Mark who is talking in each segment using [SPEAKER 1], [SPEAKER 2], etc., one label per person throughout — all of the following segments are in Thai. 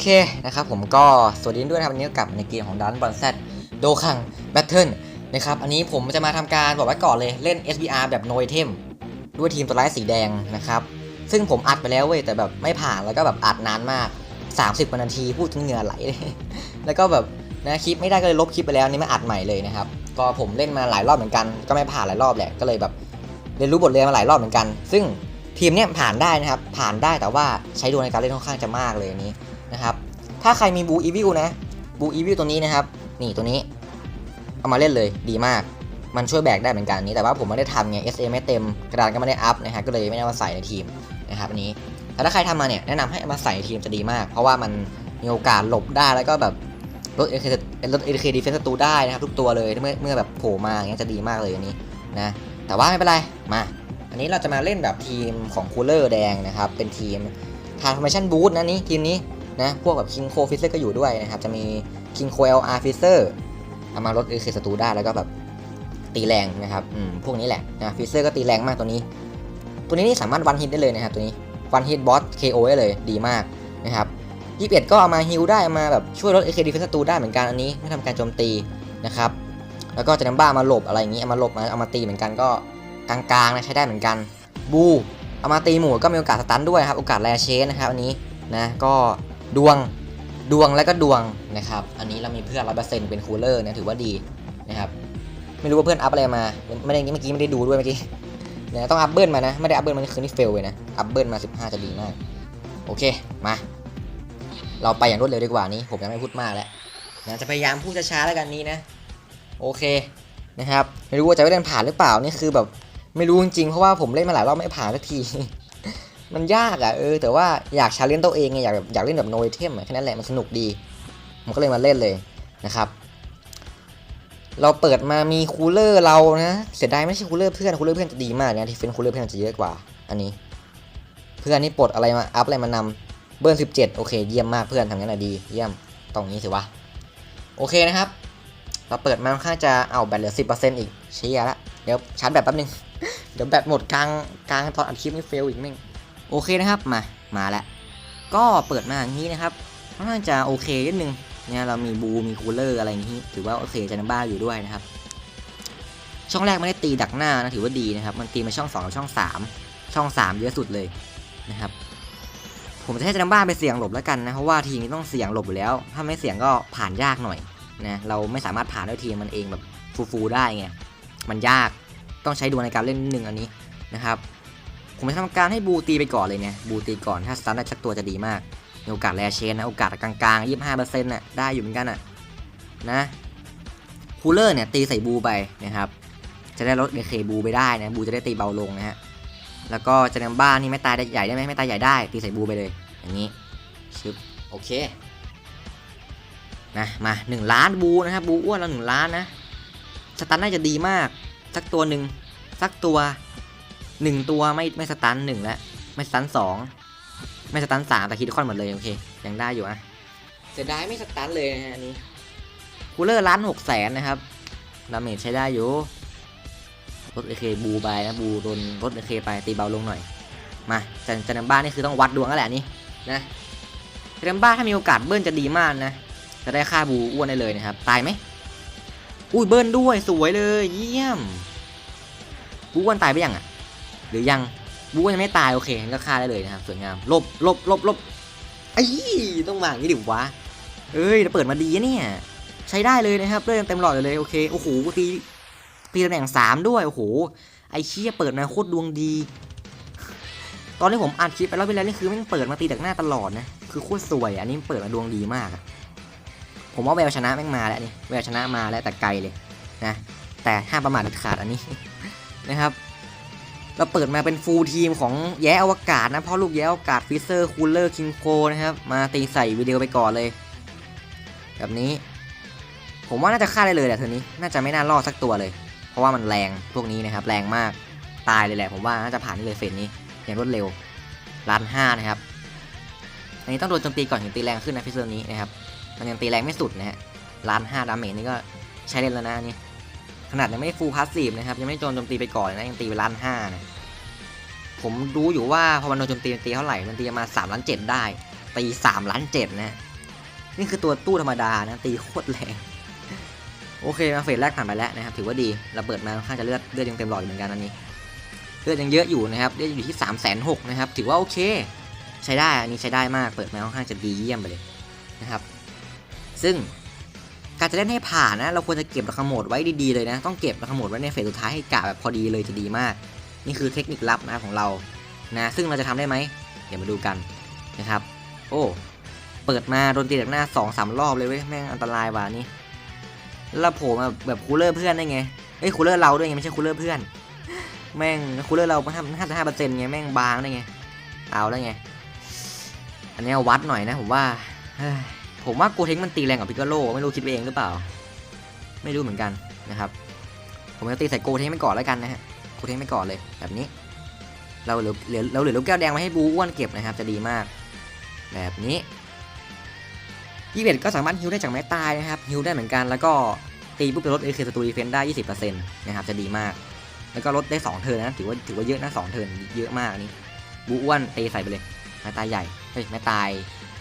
[SPEAKER 1] เคนะครับผมก็สวัสดีด้วยครับวันนี้กลับในเกมของดันบอลแซดโดคังแบทเทิลนะครับอันนี้ผมจะมาทำการบอกไว้ก่อนเลยเล่น SBR แบบโนเทมด้วยทีมตัวร้ายสีแดงนะครับซึ่งผมอัดไปแล้วเว้ยแต่แบบไม่ผ่านแล้วก็แบบอัดนานมาก 30กว่านาทีพูดจนเหงื่อไหลแล้วก็แบบนะคลิปไม่ได้ก็เลยลบคลิปไปแล้วนนี่ไม่อัดใหม่เลยนะครับก็ผมเล่นมาหลายรอบเหมือนกัน ก็ไม่ผ่านหลายรอบแหละก็เลยแบบเรียนรู้บทเรียนมาหลายรอบเหมือนกัน ซึ่งทีมเนี้ยผ่านได้นะครับผ่านได้แต่ว่าใช้ดวงในการเล่นค่อนข้างจะมากเลยอันนี้ นะครับ ถ้าใครมีบูอีวิลนะบูอีวิลตัวนี้นะครับ นี่ตัวนี้ เอามาเล่นเลยดีมาก มันช่วยแบกได้เหมือนกันนี้ แต่ว่าผมไม่ได้ทำไง SA ไม่เต็ม กระดานก็ไม่ได้อัพนะฮะ ก็เลยไม่ได้มาใส่ในทีมนะครับอันนี้ แต่ถ้าใครทำมาเนี่ยแนะนำให้มาใส่ในทีมจะดีมาก เพราะว่ามันมีโอกาสหลบได้แล้วก็แบบลดเอลดเอเคดีเฟนส์ศัตรูได้นะครับทุกตัวเลยเมื่อเมื่อแบบโผล่มาอย่างเงี้ยจะดีมากเลยอันนี้นะ แต่ว่าไม่เป็นไร มา อันนี้เราจะมาเล่นแบบทีมของคูลเลอร์แดงนะครับ เป็นทีม Transformation Boost นะนี่ทีมนี้ นะพวกแบบ King Co Fisher ก็อยู่ด้วยนะครับ จะมี King Co LR Fisher เซอร์เอามาลดเอเคศัตรูได้แล้วก็แบบตีแรงนะครับอืมพวกนี้แหละนะฟิเซอร์ก็ตีแรงมากตัวนี้ ตัวนี้นี่สามารถวันฮิตได้เลยนะครับตัวนี้วันฮิตบอส KO ได้เลยดีมากนะครับ21ก็เอามาฮิลได้เอามาแบบช่วยลด AK Defense ศัตรูได้เหมือนกันอันนี้ไม่ทำการโจมตีนะครับแล้วก็จะนำบ้ามาหลบอะไรอย่างนี้เอามาหลบมาเอามาตีเหมือนกันก็กลางๆนะใช้ได้เหมือนกันบูเอามาตีหมู่ก็มีโอกาสสตันด้วยครับโอกาสแรเชนนะครับอันนี้นะก็ ดวงดวงและก็ดวงนะครับ อันนี้เรามีเพื่อนร้อยเปอร์เซ็นต์เป็นคูลเลอร์นะถือว่าดีนะครับ ไม่รู้ว่าเพื่อนอัพอะไรมา ไม่ได้เมื่อกี้ไม่ได้ดูด้วยเมื่อกี้นะต้องอัพเบิลมานะ ไม่ได้อัพเบิลมานี่คือนี่เฟลเลยนะ อัพเบิลมา 15 จะดีมาก โอเค มา เราไปอย่างรวดเร็วดีกว่านี้ ผมยังไม่พูดมากแล้วนะจะพยายามพูดช้าๆแล้วกันนี้นะ โอเคนะครับ ไม่รู้ว่าจะได้เล่นผ่านหรือเปล่า นี่คือแบบไม่รู้จริงๆ เพราะว่าผมเล่นมาหลายรอบไม่ผ่านสักที มันยากอะเออแต่ว่าอยากชาเลนจ์ตัวเองไงอยากแบบอยากเล่นแบบโนเทมแค่นั้นแหละมันสนุกดีผมก็เลยมาเล่นเลยนะครับเราเปิดมามีคูลเลอร์เรานะเสียดายไม่ใช่คูลเลอร์เพื่อนคูลเลอร์เพื่อนจะดีมากนะที่เฟนคูลเลอร์เพื่อนจะเยอะกว่า อันนี้ เพื่อนนี่ปลดอะไรมาอัพอะไรมานำเบิร์สิบเจ็ดโอเคเยี่ยมมากเพื่อนทำงั้นนะดีเยี่ยมตรงนี้สิวะโอเคนะครับ เราเปิดมาค่อนข้างจะเอาแบตเหลือสิบเปอร์เซ็นต์อีกเชียละเดี๋ยวชาร์จแบตแป๊บนึงเดี๋ยวแบตหมดกลางกลางตอนอัดคลิปนี่เฟลอีกแม่ง โอเคนะครับมามาแล้วก็เปิดมาอย่างนี้นะครับค่อนข้างจะโอเคนิดนึงเนี่ยเรามีบูมีคูลเลอร์อะไรอย่างนี้ ถือว่าโอเคจะนบ้าอยู่ด้วยนะครับ ช่องแรกไม่ได้ตีดักหน้านะถือว่าดีนะครับ มันตีมาช่อง2กับช่อง 3 ช่อง 3 เยอะสุดเลยนะครับ ผมจะให้จะนบ้าไปเสี่ยงหลบแล้วกันนะเพราะว่าทีมนี้ต้องเสี่ยงหลบอยู่แล้ว ถ้าไม่เสี่ยงก็ผ่านยากหน่อยนะเราไม่สามารถผ่านด้วยทีมมันเองแบบฟูๆได้ไงมันยากต้องใช้ดวงในการเล่นนิดนึงอันนี้นะครับ ผมจะทำการให้บูตีไปก่อนเลยเนี่ยบูตีก่อนถ้าสตันได้ชักตัวจะดีมากมีโอกาสแรเชนนะโอกาสกลางๆ 25เปอร์เซ็นต์น่ะได้อยู่เหมือนกันน่ะนะคูลเลอร์เนี่ยตีใส่บูไปนะครับจะได้ลดเเคบูไปได้นะบูจะได้ตีเบาลงนะฮะแล้วก็จะนำบ้านนี่ไม่ตายได้ใหญ่ได้ไหมไม่ตายใหญ่ได้ ตีใส่บูไปเลยอย่างนี้ชึบโอเคนะมา 1 ล้านบูนะครับบูอ้วนเรา1ล้านนะสตันน่าจะดีมาก สักตัวหนึ่งสักตัว หนึ่งตัวไม่ไม่สตันหนึ่งแล้วไม่สตันสองไม่สตันสามแต่คิดคอนหมดเลยโอเคยังได้อยู่อะเสียดายไม่สตันเลยนะฮะอันนี้คูลเลอร์ล้านหกแสนนะครับดาเมจใช้ได้อยู่ลดเอเคบูไปนะบูโดนลดเอเคไปตีเบาลงหน่อย มาจันจันบ้านี่คือต้องวัดดวงกันแหละนี่นะจันบ้าถ้ามีโอกาสเบิ้ลจะดีมากนะจะได้ค่าบูอ้วนได้เลยนะครับ ตายไหมอุ้ยเบิ้ลด้วยสวยเลยเยี่ยมบูอ้วนตายไปยังอะ หรือยังบูก็ยังไม่ตายโอเคงั้นก็ฆ่าได้เลยนะครับสวยงามลบลบลบลบไอ้ต้องมาอย่างนี้ดิวะเอ้ยเปิดมาดีเนี่ยใช้ได้เลยนะครับเล่นเต็มหลอดเลยโอเคโอ้โหตีตีตำแหน่งสามด้วยโอ้โหไอ้เชี่ยเปิดมาโคตรดวงดี ตอนที่ผมอัดคลิปไปแล้วไปแล้วนี่คือม่งเปิดมาตีจากหน้าตลอดนะคือโคตรสวยอันนี้เปิดมาดวงดีมากผมว่าแววชนะแม่งมาแล้วนี่แววชนะมาแล้วแต่ไกลเลยนะแต่ห้ามประมาทเด็ดขาดอันนี้นะครับ เราเปิดมาเป็นฟูลทีมของแย้อวกาศนะพ่อลูกแย้อวกาศฟิเซอร์คูลเลอร์คิงโคนะครับ มาตีใส่วิดีโอไปก่อนเลย แบบนี้ ผมว่าน่าจะฆ่าได้เลยแหละเธอนี้ น่าจะไม่น่ารอดสักตัวเลย เพราะว่ามันแรงพวกนี้นะครับ แรงมากตายเลยแหละ ผมว่าน่าจะผ่านนี่เลยเฟสนี้ อย่างรวดเร็วล้านห้านะครับ อันนี้ต้องโดนโจมตีก่อนถึงตีแรงขึ้นนะฟิเซอร์นี้นะครับมันยังตีแรงไม่สุดนะฮะล้านห้าดาเมจนี่ก็ใช้เล่นแล้วนะอันนี่ ขนาดยังไม่ฟูลพาสซีฟนะครับยังไม่โดนโจมตีไปก่อนนะยังตีไปล้านห้านะผมรู้อยู่ว่าพอมันโดนโจมตีมันตีเท่าไหร่มันตีมาสามล้านเจ็ดได้ ตีสามล้านเจ็ดนะนี่คือตัวตู้ธรรมดานะตีโคตรแรงโอเคมาเฟสแรกผ่านไปแล้วนะครับถือว่าดีเราเปิดมาค่อนข้างจะเลือดเลือดยังเต็มหลอดอยู่เหมือนกันอันนี้เลือดยังเยอะอยู่นะครับเลือดอยู่ที่3ามแสนหกนะครับถือว่าโอเคใช้ได้อันนี้ใช้ได้มากเปิดมาค่อนข้างจะดีเยี่ยมไปเลยนะครับ ซึ่ง การจะเล่นให้ผ่านนะ เราควรจะเก็บระคโมดไว้ดีๆเลยนะ ต้องเก็บระคโมดไว้ในเฟสสุดท้ายให้กะแบบพอดีเลยจะดีมาก นี่คือเทคนิคลับนะของเรา นะ ซึ่งเราจะทำได้ไหม เดี๋ยวมาดูกันนะครับ โอ้ เปิดมาโดนตีจากหน้าสองสามรอบเลยเว้ย แม่งอันตรายว่ะนี่ แล้วโผล่มาแบบคูลเลอร์เพื่อนได้ไง เอ้ยคูลเลอร์เราด้วยไงไม่ใช่คูลเลอร์เพื่อน แม่งคูลเลอร์เราห้าห้าห้าเปอร์เซ็นต์ไงแม่งบางได้ไง เอาได้ไง อันนี้เอาวัดหน่อยนะผมว่าเฮ้ ผมว่าโกเทงมันตีแรงกว่าพิกาโลไม่รู้คิดไปเองหรือเปล่า ไม่รู้เหมือนกันนะครับ ผมจะตีใส่โกเทงไปก่อนแล้วกันนะฮะโกเทงไปก่อนเลยแบบนี้ เราเหลือเราเหลือลูกแก้วแดงไว้ให้บูอ้วนเก็บนะครับ จะดีมาก แบบนี้ยี่เบ็ดก็สามารถฮิวได้จากไม้ตายนะครับฮิวได้เหมือนกันแล้วก็ตีปุ๊บจะลดเอเคสตูดีเฟนได้20%นต์นะครับจะดีมาก แล้วก็ลดได้2เทิร์นนะถือว่าถือว่าเยอะนะ2เทิร์นเยอะมากนี้บูอ้วนตีใส่ไปเลยไม้ตายใหญ่เฮ้ยไม้ตาย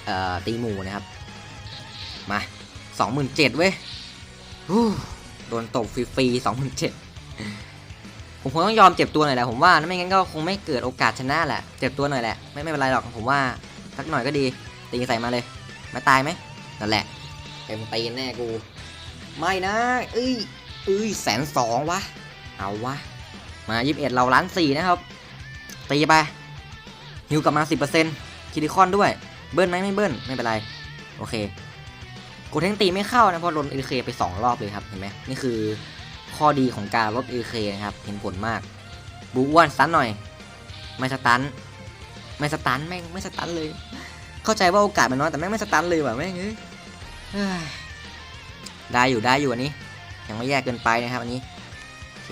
[SPEAKER 1] เอ่อตีหมูนะครับ มาสองหมื่นเจ็ดเว้ยโดนตบฟรีๆสองหมื่นเจ็ดผมคงต้องยอมเจ็บตัวหน่อยแหละผมว่าไม่งั้นก็คงไม่เกิดโอกาสชนะแหละ เจ็บตัวหน่อยแหละ ไม่ไม่เป็นไรหรอกผมว่าสักหน่อยก็ดีตีใส่มาเลยไม่ตายไหมนั่นแหละเต็มตีนแน่กู ไม่นะ เอ้ยเอ้ยแสนสองวะ เอาวะ มายีิบเอ็ดเราล้านสี่นะครับ ตีไปฮิวกลับมา10%คิดิคอนด้วย เบิ้ลไหมไม่เบิ้ลไม่เป็นไร โอเค กูเทงตีไม่เข้านะเพราะลดเอเคไป 2 รอบเลยครับเห็นไหมนี่คือข้อดีของการลดเอเคนะครับเห็นผลมากบูอ้วนสตันหน่อย ไม่สตันไม่สตันแม่งไม่สตันเลย เข้าใจว่าโอกาสมันน้อยแต่แม่งไม่สตันเลยว่ะแม่งเอ้ยเฮ้ยได้อยู่ได้อยู่อันนี้ ยังไม่แย่เกินไปนะครับอันนี้โอเค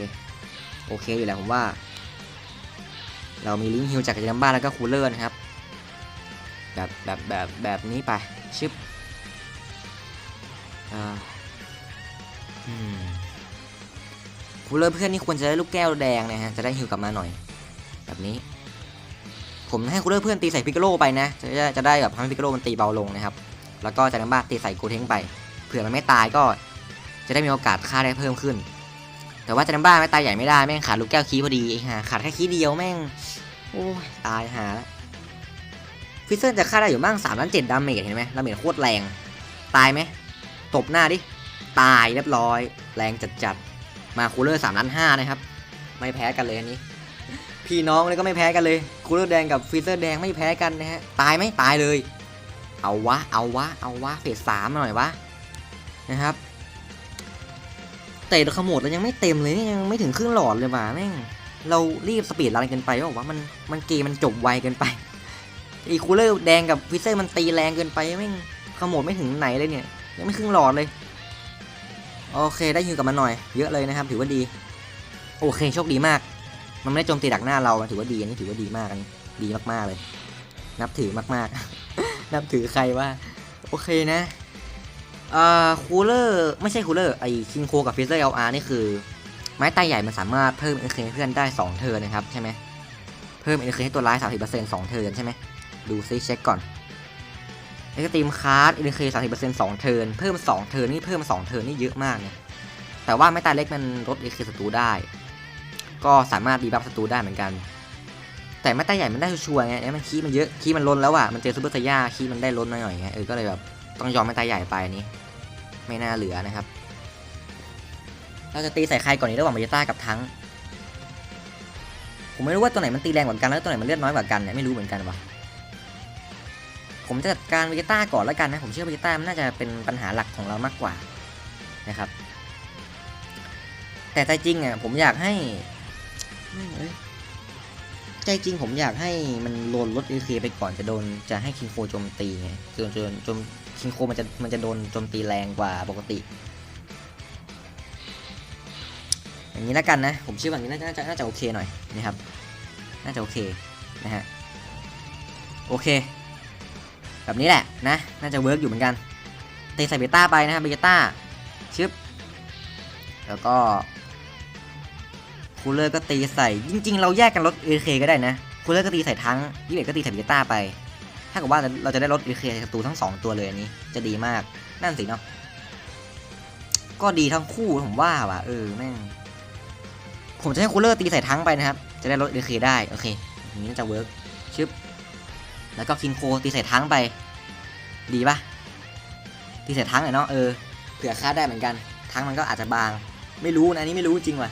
[SPEAKER 1] โอเคอยู่แหละผมว่า เรามีลิงก์ฮิวจากจัมบ้านแล้วก็คูลเลอร์นะครับ แบบแบบแบบแบบนี้ไปชึบ อ่าอืมคูลเลอร์เพื่อนนี่ควรจะได้ลูกแก้วแดงนะฮะ จะได้ฮิวกลับมาหน่อย แบบนี้ ผมให้คูลเลอร์เพื่อนตีใส่พิกโลไปนะ จะจะจะได้แบบทำให้พิกโลมันตีเบาลงนะครับ แล้วก็จัมบ้าตีใส่โกเทงไป เผื่อมันไม่ตายก็ จะได้มีโอกาสฆ่าได้เพิ่มขึ้น แต่ว่าจัมบ้าไม่ตายใหญ่ไม่ได้แม่งขาดลูกแก้วคีพอดีไอ้ห่าขาดแค่คีเดียวแม่ง โอ้ยตายหาแล้วฟิเซอร์จะฆ่าได้อยู่บ้าง3ล้าน7ดาเมจเห็นไหมดาเมจโคตรแรง ตายไหม ตบหน้าดิ ตายเรียบร้อย แรงจัดๆ มาคูลเลอร์3ล้าน5นะครับ ไม่แพ้กันเลยอันนี้ พี่น้องเลยก็ไม่แพ้กันเลย คูลเลอร์แดงกับฟิเซอร์แดงไม่แพ้กันนะฮะ ตายไหมตายเลย เอาวะ เอาวะ เอาวะ เฟสสามหน่อยวะ นะครับเตะขโมดแล้วยังไม่เต็มเลยนี่ยังไม่ถึงครึ่งหลอดเลยว่ะแม่ง เรารีบสปีดรันเกินไปบอกว่ามันมันเกมมันจบไวเกินไปอีคูลเลอร์แดงกับฟิเซอร์มันตีแรงเกินไปแม่งขโมดไม่ถึงไหนเลยเนี่ย ยังไม่ครึ่งหลอดเลย โอเคได้ฮิวกลับมาหน่อย เยอะเลยนะครับ ถือว่าดี โอเคโชคดีมาก มันไม่ได้โจมตีดักหน้าเราถือว่าดีอันนี้ถือว่าดีมากอันนี้ดีมากๆเลย นับถือมากๆ นับถือใครว่า โอเคนะอ่าคูลเลอร์ไม่ใช่คูลเลอร์ไอคิงโคกับฟิเซอร์เอลอาร์นี่คือ ไม้ตายใหญ่มันสามารถเพิ่มเอเคเพื่อนได้2เทิร์นนะครับใช่ไหมเพิ่มเอเคให้ตัวร้าย30% 2เทิร์นใช่ไหมดูซิเช็คก่อน เอ็กซ์ตรีมคาร์ดเอเค30% 2เทิร์นเพิ่ม2เทิร์นนี่เพิ่ม2เทิร์นนี่เยอะมากเนี่ยแต่ว่าไม้ตายเล็กมันลดเอเคศัตรูได้ ก็สามารถดีบัฟศัตรูได้เหมือนกัน แต่ไม้ตายใหญ่มันได้ชัวร์ไงเนี่ยมันคีมันเยอะคีมันล้นแล้วอะมันเจอซูเปอร์ไซย่าคีมันได้ล้นหน่อยๆไงเออก็เลยแบบต้องยอมไม้ตายใหญ่ไปนี้ ไม่น่าเหลือนะครับ เราจะตีใส่ใครก่อนนี้ระหว่างเบจิต้ากับทั้งผมไม่รู้ว่าตัวไหนมันตีแรงกว่ากันแล้วตัวไหนมันเลือดน้อยกว่ากันเนี่ยไม่รู้เหมือนกันวะ ผมจะจัดการเบจิต้าก่อนแล้วกันนะ ผมเชื่อเบจิต้ามันน่าจะเป็นปัญหาหลักของเรามากกว่านะครับ แต่ใจจริงอะผมอยากให้ใจจริงผมอยากให้มันโดนลดเอเคไปก่อนจะโดนจะให้คิงโคโจมตีไงจนจนจนคิงโคมันจะมันจะโดนโจมตีแรงกว่าปกติ อย่างนี้แล้วกันนะ ผมเชื่อว่าอย่างนี้น่าจะน่าจะโอเคหน่อยนะครับ น่าจะโอเคนะฮะโอเค แบบนี้แหละนะ น่าจะเวิร์กอยู่เหมือนกันตีใส่เบต้าไปนะครับเบต้าชึบ แล้วก็คูลเลอร์ก็ตีใส่ จริง ๆ เราแยกกันลดเอเคก็ได้นะคูลเลอร์ก็ตีใส่ทั้งยี่สิบก็ตีใส่เบต้าไป ถ้ากับว่าเราจะได้ลดรีเคศัตรูทั้งสองตัวเลยอันนี้ จะดีมาก นั่นสิเนาะ ก็ดีทั้งคู่ผมว่าว่ะเออแม่ง ผมจะให้คูลเลอร์ตีใส่ทั้งไปนะครับ จะได้ลดรีเคได้ โอเค อย่างนี้น่าจะเวิร์กชึบ แล้วก็คิงโคตีใส่ทั้งไป ดีปะตีใส่ทั้งหน่อยเนาะเออเผื่อค่าได้เหมือนกัน ทั้งมันก็อาจจะบาง ไม่รู้นะอันนี้ไม่รู้จริงว่ะ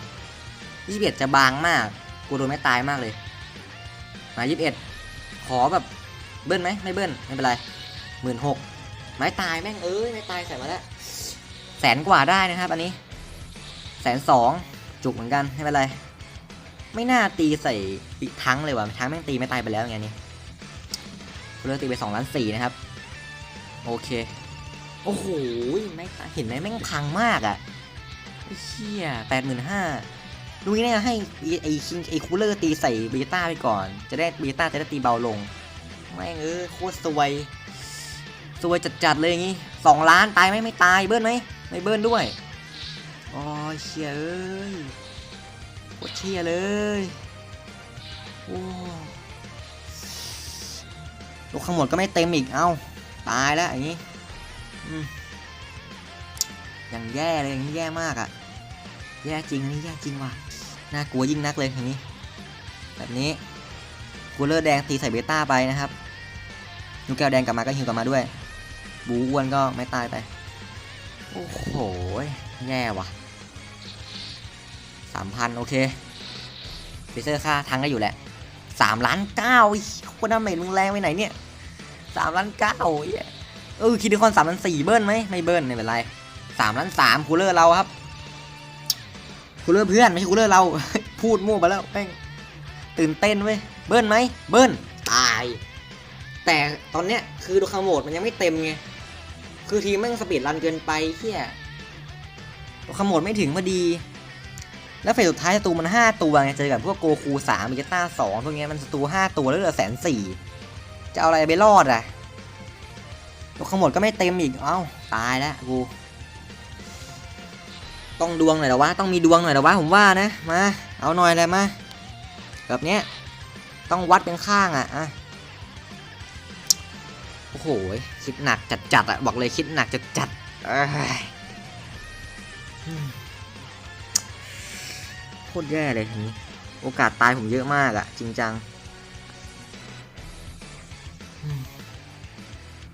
[SPEAKER 1] ยี่สิบเอ็ดจะบางมากกูโดนไม่ตายมากเลย มายี่สิบเอ็ดขอแบบเบิ้ลไหมไม่เบิ้ลไม่เป็นไรหมื่นหกไม้ตายแม่งเอ้ยไม่ตายใส่มาแล้วแสนกว่าได้นะครับ อันนี้แสนสองจุกเหมือนกันไม่เป็นไร ไม่น่าตีใส่อีกทั้งเลยว่ะทั้งแม่งตีไม่ตายไปแล้วอย่างนี่ เลือกตีไปสองล้านสี่นะครับ โอเค โอ้โหไม่เห็นไหมแม่งพังมากอะ่ะเชี่ยแปดหมื่นห้าดูนี่เนี่ยให้ไอไอคิงไอคูลเลอร์ตีใส่เบต้าไปก่อน จะได้เบต้าจะได้ตีเบาลง แม่งเออโคตรสวย สวยจัดๆเลยอย่างงี้สองล้านตายไหมไม่ตายเบิ้ลไหมไม่เบิ้ลด้วยโอ้ยเชี่ยเอ้ยโคตรเชี่ยเลย โอ้ ลูกข้างหมดก็ไม่เต็มอีก เอ้า ตายแล้วอย่างงี้อย่างแย่เลยอย่างนี้แย่มากอะแย่จริงอันนี้แย่จริงว่ะ น่ากลัวยิ่งนักเลยอย่างนี้ แบบนี้คูเลอร์แดงตีใส่เบต้าไปนะครับลูกแก้วแดงกลับมาก็ฮิวกลับมาด้วย บูอ้วนก็ไม่ตายไป โอ้โห แย่ว่ะสามพันโอเคฟิเซอร์ค่าทั้งก็อยู่แหละสามล้านเก้าค นดาเมจมึงแรงไปไหนเนี่ยสามล้านเก้าเออคิดดูคอนสามล้านสี่เบิ้ลไหมไม่เบิ้ลไม่เป็นไรสามล้านสามคูลเลอร์เราครับคูลเลอร์เพื่อนไม่ใช่คูลเลอร์เรา พูดมั่วไปแล้วแม่งตื่นเต้นเว้ยเบิ้ลไหมเบิ้ลตาย แต่ตอนเนี้ยคือดูคาโหมดมันยังไม่เต็มไงคือทีมแม่งสปีดรันเกินไปเที่ยดูคาโหมดไม่ถึงพอดี แล้วเฟสสุดท้ายศัตรูมัน 5 ตัวไงเจอกับพวกโกคู3มิเกต้า2พวกเนี้ยมันศัตรู5ตัวแล้วเหลือแสนสี่จะเอาอะไรไปรอดอะดูคาโหมดก็ไม่เต็มอีก เอ้า ตายแล้วกู ต้องดวงหน่อยเหรอวะ ต้องมีดวงหน่อยเหรอวะ ผมว่านะ มา เอาหน่อยเลยมา แบบเนี้ย ต้องวัดเป็นข้างอะอะโอ้โห คิดหนักจัดจัดอะ บอกเลยคิดหนักจัดจัดเอ้ย คตรแย่เลยทีนี้ โอกาสตายผมเยอะมากอะจริงจัง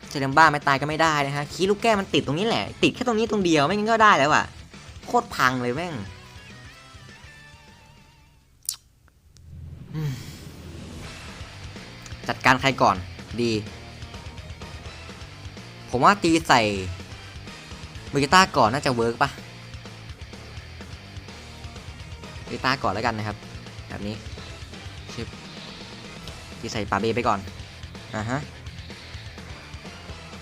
[SPEAKER 1] เซเลมบ้าไม่ตายก็ไม่ได้นะฮะคีลูกแก้มันติดตรงนี้แหละ ติดแค่ตรงนี้ตรงเดียวไม่งั้นก็ได้แล้วอะโคตรพังเลยแม่งจัดการใครก่อนดี ผมว่าตีใส่เบจิต้าก่อนน่าจะเวิร์กปะ ต้าก่อนแล้วกันนะครับ แบบนี้ชิบตีใส่ปาเบไปก่อนอ่าฮะ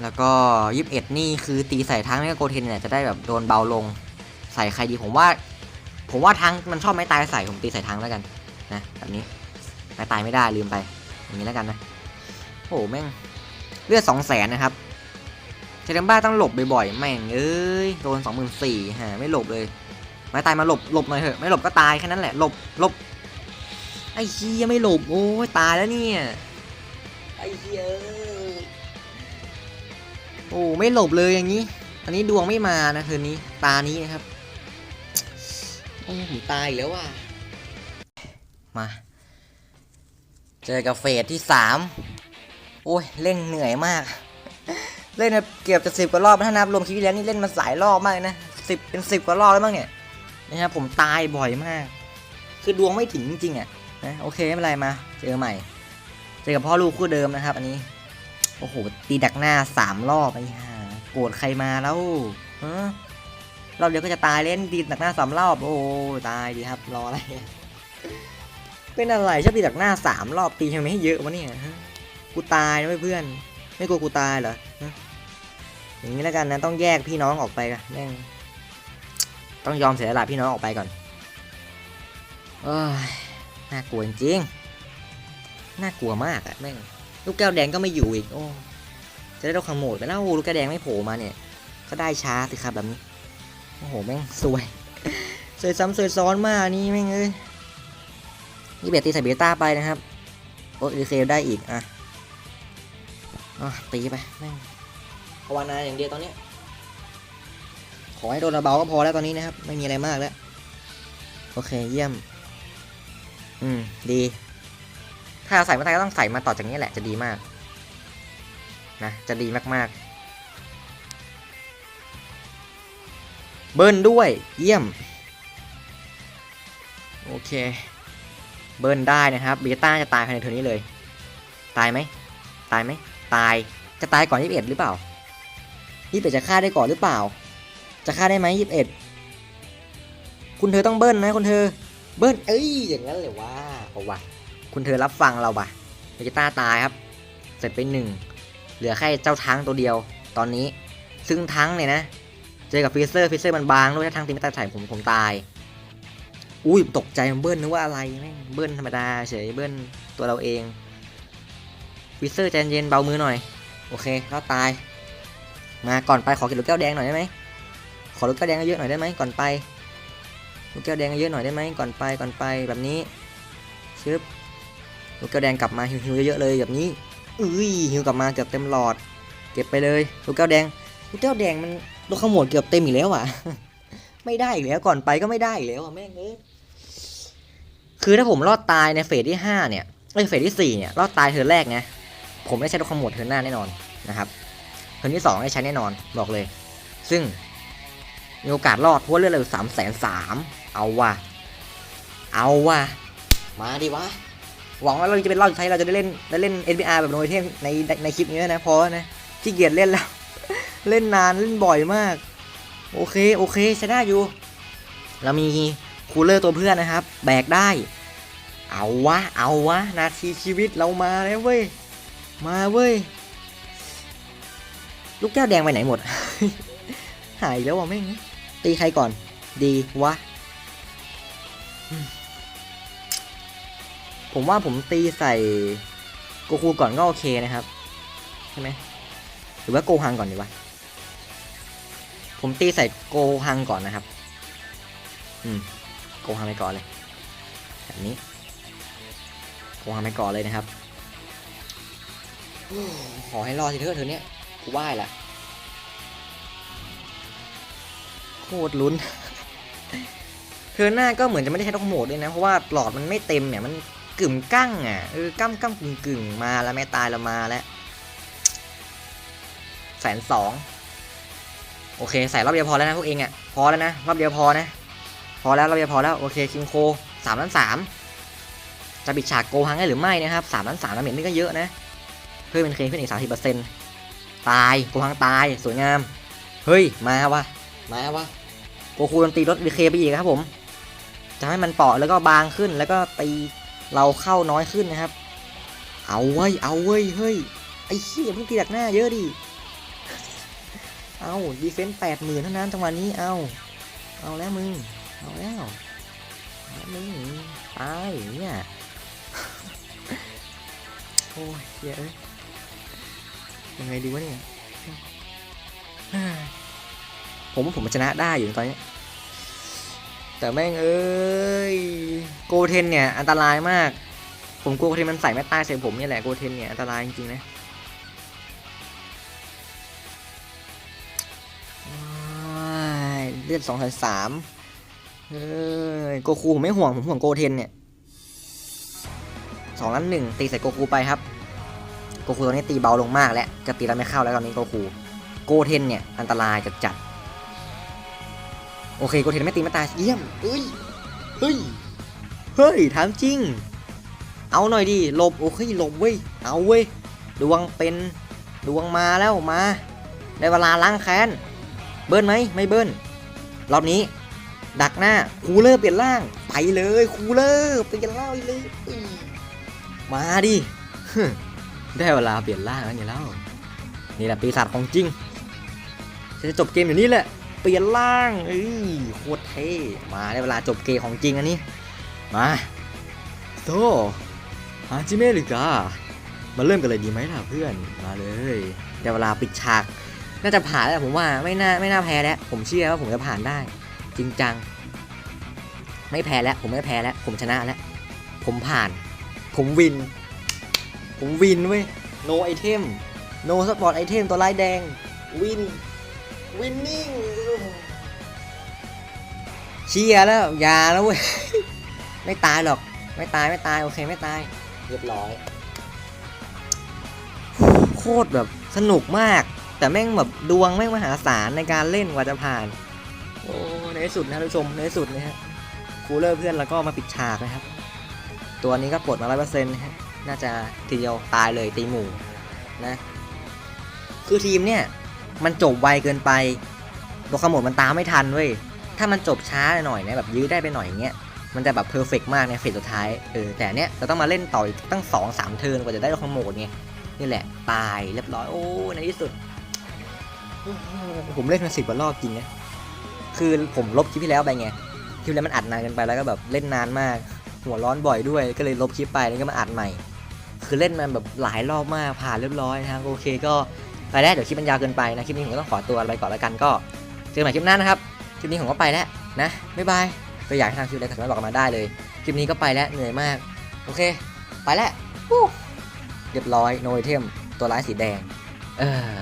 [SPEAKER 1] แล้วก็ยิบเอ็ดนี่คือตีใส่ทั้งไม่ก็โกเทนเนี่ยจะได้แบบโดนเบาลง ใส่ใครดีผมว่า ผมว่าทั้งมันชอบไม้ตายใส่ผมตีใส่ทั้งแล้วกันนะแบบนี้ไม้ตายไม่ได้ลืมไป อย่างนี้แล้วกันนะโอ้แม่งเลือดสองแสนนะครับเชลมบ้าต้องหลบบ่อยๆแม่งเอ้ยโดนสองหมื่นสี่ฮะไม่หลบเลย ไม่ตายมาหลบหลบหน่อยเถอะไม่หลบก็ตายแค่นั้นแหละหลบหลบไอ้เฮียไม่หลบโอ้ยตายแล้วเนี่ยไอ้เฮียโอ้ไม่หลบเลยอย่างนี้ อันนี้ดวงไม่มานะคืนนี้ตานี้นะครับโอ้ผมตายแล้วว่ะมา เจอกับเฟสที่สามโอ้ยเล่นเหนื่อยมาก เล่นเกือบจะสิบกว่ารอบถ้านับรวมคลิปที่แล้วนี่เล่นมาสายรอบมากนะสิบเป็นสิบกว่ารอบแล้วมั้งเนี่ย นะครับผมตายบ่อยมาก คือดวงไม่ถึงจริงๆอะนะโอเคไม่เป็นไรมา เจอใหม่ เจอกับพ่อลูกคู่เดิมนะครับ อันนี้โอ้โหตีดักหน้าสามรอบไอ้ห่าโกรธใครมาแล้วฮะรอบเดียวก็จะตายเล่นตีดักหน้าสามรอบโอ้ตายดีครับรออะไรเป็นอะไรชอบตีดักหน้าสามรอบตีทำไมให้เยอะวะเนี่ยกูตายนะเพื่อนไม่กลัวกูตายเหรออย่างนี้แล้วกันนะต้องแยกพี่น้องออกไปกันแม่ง ต้องยอมเสียสละพี่น้องออกไปก่อนอ้ยน่ากลัวจริงน่ากลัวมากอะแม่งลูกแก้วแดงก็ไม่อยู่อีกโอ้จะได้เราขังโหมยไปแล้วลูกแก้วแดงไม่โผล่มาเนี่ย ก็ได้ช้าสิครับแบบนี้โอ้โหแม่งสวยสวยซ้ำสวยซ้อนมากนี่แม่งเอ้ยนี่เบตตีใส่เบต้าไปนะครับโอ้ยเซลได้อีกอะอะตีไปแม่งภาวนาอย่างเดียวตอนนี้ อให้โดนระเบาก็พอแล้วตอนนี้นะครับ ไม่มีอะไรมากแล้ว โอเคเยี่ยม อืม ดี ถ้าใส่มาไทยก็ต้องใส่มาต่อจากนี้แหละจะดีมาก นะ จะดีมากๆ เบิ้ลด้วย เยี่ยม โอเค เบิ้ลได้นะครับเบต้าจะตายภายในเทอร์นี้เลย ตายไหม ตายไหม ตาย จะตายก่อน21หรือเปล่า21จะฆ่าได้ก่อนหรือเปล่า จะฆ่าได้ไหม21คุณเธอต้องเบิ้ลนะคุณเธอ เบิ้ลเอ้ยอย่างนั้นเลยว่าเอาวะคุณเธอรับฟังเราปะเบต้าตายครับ เสร็จไปหนึ่งเหลือแค่เจ้าทั้งตัวเดียวตอนนี้ ซึ่งทั้งเนี่ยนะ เจอกับฟิเซอร์ฟิเซอร์มันบางด้วยถ้าทั้งตีไม่ตายใส่ผมผมตาย อุ้ยตกใจมันเบิ้ลนึกว่าอะไรแม่งเบิ้ลธรรมดาเฉยเบิ้ลตัวเราเองฟิเซอร์ใจเย็นเบามือหน่อย โอเคเราตาย มาก่อนไปขอกินลูกแก้วแดงหน่อยได้ไหม ขอลูกแก้วแดงเยอะหน่อยได้ไหมก่อนไปลูกแก้วแดงเยอะหน่อยได้ไหมก่อนไปก่อนไปแบบนี้ชึบลูกแก้วแดงกลับมาหิวๆเยอะๆเลยแบบนี้อุ้ยหิวกลับมาเกือบเต็มหลอด เก็บไปเลยลูกแก้วแดงลูกแก้วแดงมันลูกขมวดเกือบเต็มอีกแล้วอะ ไม่ได้อีกแล้วก่อนไปก็ไม่ได้อีกแล้วอะแม่งเอ้ยคือถ้าผมรอดตายในเฟสที่ห้าเนี่ยเอ้ยเฟสที่สี่เนี่ยรอดตายเธอแรกนะผมไม่ใช่ลูกขมวดเธอหน้าแน่นอนนะครับเธอที่สองใช้แน่นอนบอกเลย ซึ่ง มีโอกาสรอดเพราะว่าเลือดเราสามแสนสามเอาว่ะเอาว่ะมาดิวะหวังว่าเราจะเป็นรอบสุดท้ายเราจะได้เล่นได้เล่น NBR แบบโนยเทมในในในคลิปนี้นะพอนะขี้เกียจเล่นแล้ว เล่นนานเล่นบ่อยมาก โอเคโอเคใช้ได้อยู่ เรามีคูลเลอร์ตัวเพื่อนนะครับ แบกได้ เอาวะเอาวะนาทีชีวิตเรามาแล้วเว้ยมาเว้ยลูกแก้วแดงไปไหนหมด หายแล้วว่ะแม่ง ตีใครก่อน ดีวะ ผมว่าผมตีใส่โกคูก่อนก็โอเคนะครับ ใช่ไหมหรือว่าโกฮังก่อนดีวะ ผมตีใส่โกฮังก่อนนะครับ อืม โกฮังไปก่อนเลย แบบนี้ โกฮังไปก่อนเลยนะครับโอ้ขอให้รอดทีเถอะเธอเนี้ยกูไหว้ละ โคตรลุ้นเธอหน้าก็เหมือนจะไม่ได้ใช้ดอกโหมดด้วยนะ เพราะว่าหลอดมันไม่เต็มเนี่ยมันกึ่มกั้งอะเออกั้มกั้มกึ่งกึ่งมาแล้วแม่ตายแล้วมาแล้วแสนสองโอเค ใส่รอบเดียวพอแล้วนะพวกเองอะพอแล้วนะรอบเดียวพอนะ พอแล้วรอบเดียวพอแล้วโอเคคิงโคสามล้านสามจะปิดฉากโกฮังได้หรือไม่นะครับสามล้านสามน้ำเหม็นนี่ก็เยอะนะเพิ่มเป็นเคลมขึ้นอีกสามสิบเปอร์เซ็นต์ตายโกฮังตายสวยงาม เฮ้ย มาวะ มาวะโกคูโดนตีรถดีเคไปอีกครับผมจะให้มันเปาะแล้วก็บางขึ้นแล้วก็ตีเราเข้าน้อยขึ้นนะครับ เอาเว้ย เอาเว้ย เฮ้ย ไอ้เหี้ยเพิ่งตีดักหน้าเยอะดิ เอาดีเฟนต์แปดหมื่นเท่านั้นจังหวะนี้ เอา เอาแล้วมึง เอาแล้วแล้วมึงตายเนี่ยโอ้ยเยอ้ยยังไงดีวะเนี่ย ผมว่าผมชนะได้อยู่ตอนนี้ แต่แม่งเอ้ยโกเทนเนี่ยอันตรายมาก ผมกลัวโกเทนมันใส่แม่ใต้ใส่ผมนี่แหละโกเทนเนี่ยอันตรายจริงๆนะว้ายเลือดสองพันสามเฮ้ยโกคูผมไม่ห่วงผมห่วงโกเทนเนี่ยสองล้านหนึ่งตีใส่โกคูไปครับ โกคูตอนนี้ตีเบาลงมากแล้วจะตีแล้วไม่เข้าแล้วตอนนี้โกคู โกเทนเนี่ย อันตรายจัดจัด โอเคโกเทนไม่ตีไม่ตายเยี่ยมเฮ้ยเฮ้ยเฮ้ยถามจริง เอาหน่อยดิหลบโอเคหลบเว้ยเอาเว้ยดวงเป็นดวงมาแล้วมาได้เวลาล้างแค้นเบิ้ลไหมไม่เบิ้ลรอบนี้ ดักหน้าคูเลอร์เปลี่ยนร่าง ไปเลยคูเลอร์เปลี่ยนร่างเลยมาดิได้เวลาเปลี่ยนร่างแล้วไงเล่านี่แหละปีศาจของจริงฉันจะจบเกมอยู่นี่แหละ ปลี่ยนร่างเอ้ยโคตรเท่มาได้เวลาจบเกมของจริงอันนี้ มาโตฮาจิเมะหรือกามาเริ่มกันเลยดีไหมล่ะเพื่อนมาเลยได้เวลาปิดฉาก น่าจะผ่านแล้วผมว่าไม่น่าไม่น่าแพ้แล้วผมเชื่อว่าผมจะผ่านได้ จริงจัง ไม่แพ้แล้วผมไม่แพ้แล้วผมชนะแล้วผมผ่าน ผมวิน ผมวินเว้ย no item โนสปอร์ตไอเทมตัวลายแดงวิน วินนิ่งเชียร์แล้วอย่าแล้วเว้ย ไม่ตายหรอก ไม่ตายไม่ตายโอเคไม่ตาย เรียบร้อย โคตรแบบสนุกมาก แต่แม่งแบบดวงแม่งมหาศาลในการเล่นกว่าจะผ่าน โอ้ในที่สุดนะท่านผู้ชมในที่สุดนะฮะคูลเลอร์เพื่อนแล้วก็มาปิดฉากนะครับ ตัวนี้ก็ปลดมาร้อยเปอร์เซ็นต์นะฮะน่าจะทีเดียวตายเลยตีหมู่นะ คือทีมเนี่ย มันจบไวเกินไปตัวขโมดมันตามไม่ทันเว้ย ถ้ามันจบช้าหน่อยนะแบบยื้อได้ไปหน่อยอย่างเงี้ย มันจะแบบเพอร์เฟกมากในเฟสสุดท้าย เออ แต่เนี้ยเราต้องมาเล่นต่ออีกตั้งสองสามเทิร์นกว่าจะได้ตัวขโมดไงนี่แหละ ตายเรียบร้อย โอ้ในที่สุด ผมเล่นมาสิบกว่ารอบจริงนะคือผมลบคลิปที่แล้วไปไง คลิปแล้วมันอัดนานเกันไปแล้วก็แบบเล่นนานมาก หัวร้อนบ่อยด้วย ก็เลยลบคลิปไปแล้วก็มาอัดใหม่ คือเล่นมันแบบหลายรอบมากผ่านเรียบร้อยนะครับ โอเคก็ ไปแล้วเดี๋ยวคลิปมันยาวเกินไปนะคลิปนี้ผมก็ต้องขอตัวไปก่อนแล้วกันก็เจอกันใหม่คลิปหน้านะครับคลิปนี้ผมก็ไปแล้วนะบ๊ายบายก็อยากให้ทำคลิปอะไรก็สามารถบอกกันมาได้เลยคลิปนี้ก็ไปแล้วเหนื่อยมากโอเค ไปแล้วเรียบร้อยโนยเทมตัวร้ายสีแดง เออ